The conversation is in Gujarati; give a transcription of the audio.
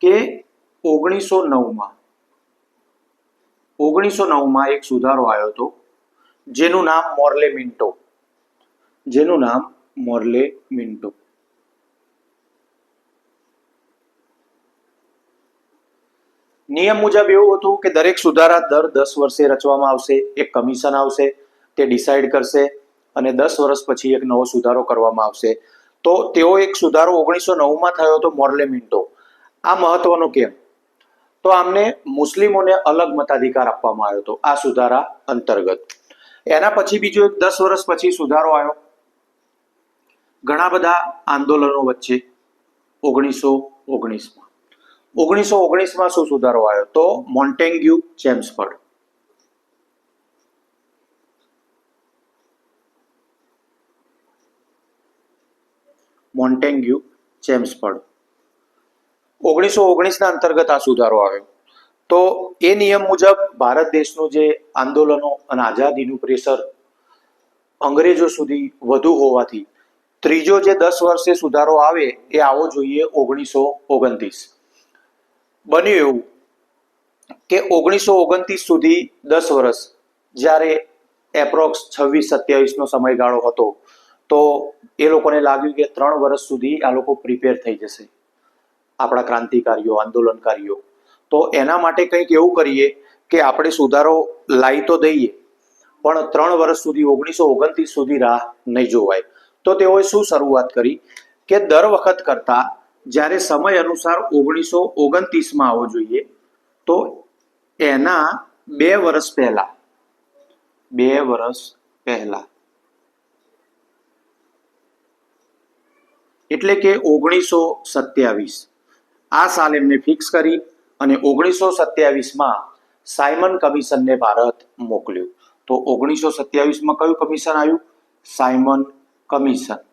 કે ઓગણીસો નવમાં ઓગણીસો નવમાં એક સુધારો આવ્યો હતો, જેનું નામ મોર્લે મિન્ટો. જેનું નામ મોર્લે મિન્ટો. નિયમ મુજબ એવું હતું કે દરેક સુધારા દર દસ વર્ષે રચવામાં આવશે, એક કમિશન આવશે, તે ડિસાઈડ કરશે અને દસ વર્ષ પછી એક નવો સુધારો કરવામાં આવશે. તો તેઓ એક સુધારો ઓગણીસો નવમાં થયો હતો મોર્લે મિન્ટો. આ મહત્વનું કેમ? તો આમને મુસ્લિમોને અલગ મતાધિકાર આપવામાં આવ્યો હતો, આ સુધારા અંતર્ગત. એના પછી બીજો એક દસ વર્ષ પછી સુધારો આવ્યો. ઘણા બધા આંદોલનો વચ્ચે, ઓગણીસો ઓગણીસમાં. ઓગણીસો ઓગણીસમાં શું સુધારો આવ્યો? તો મોન્ટેન્ગ્યુ ચેમ્સફર્ડ મોન્ટેન્ગ્યુ ચેમ્સફર્ડ ઓગણીસો ઓગણીસના અંતર્ગત આ સુધારો આવ્યો. તો એ નિયમ મુજબ ભારત દેશનું જે આંદોલનો અને આઝાદીનું પ્રેશર અંગ્રેજો સુધી વધુ હોવાથી ત્રીજો જે દસ વર્ષે સુધારો આવે એ આવો જોઈએ ઓગણીસો ઓગણત્રીસ. બન્યું એવું કે ઓગણીસો ઓગણત્રીસ સુધી દસ વર્ષ જ્યારે એપ્રોક્સ છવ્વીસ સત્યાવીસનો સમયગાળો હતો, તો એ લોકોને લાગ્યું કે ત્રણ વર્ષ સુધી આ લોકો પ્રિપેર થઈ જશે. આપણા ક્રાંતિકારીઓ, આંદોલનકારીઓ. તો એના માટે કંઈક એવું કરીએ કે આપણે સુધારો લાવી તો દઈએ, પણ ત્રણ વર્ષ સુધી, ઓગણીસો ઓગણત્રીસ સુધી રાહ નહીં જોવાય. તો તેઓએ શું શરૂઆત કરી? કે દર વખત કરતા જ્યારે સમય અનુસાર ઓગણીસો ઓગણત્રીસમાં આવવો જોઈએ, તો એના બે વર્ષ પહેલા, બે વર્ષ પહેલા. એટલે કે ઓગણીસો સત્યાવીસ. આ સાલ એમને ફિક્સ કરી અને ઓગણીસો સત્યાવીસમાં સાયમન કમિશનને ભારત મોકલ્યું. તો ઓગણીસો સત્યાવીસમાં કયું કમિશન આવ્યું? Simon commission.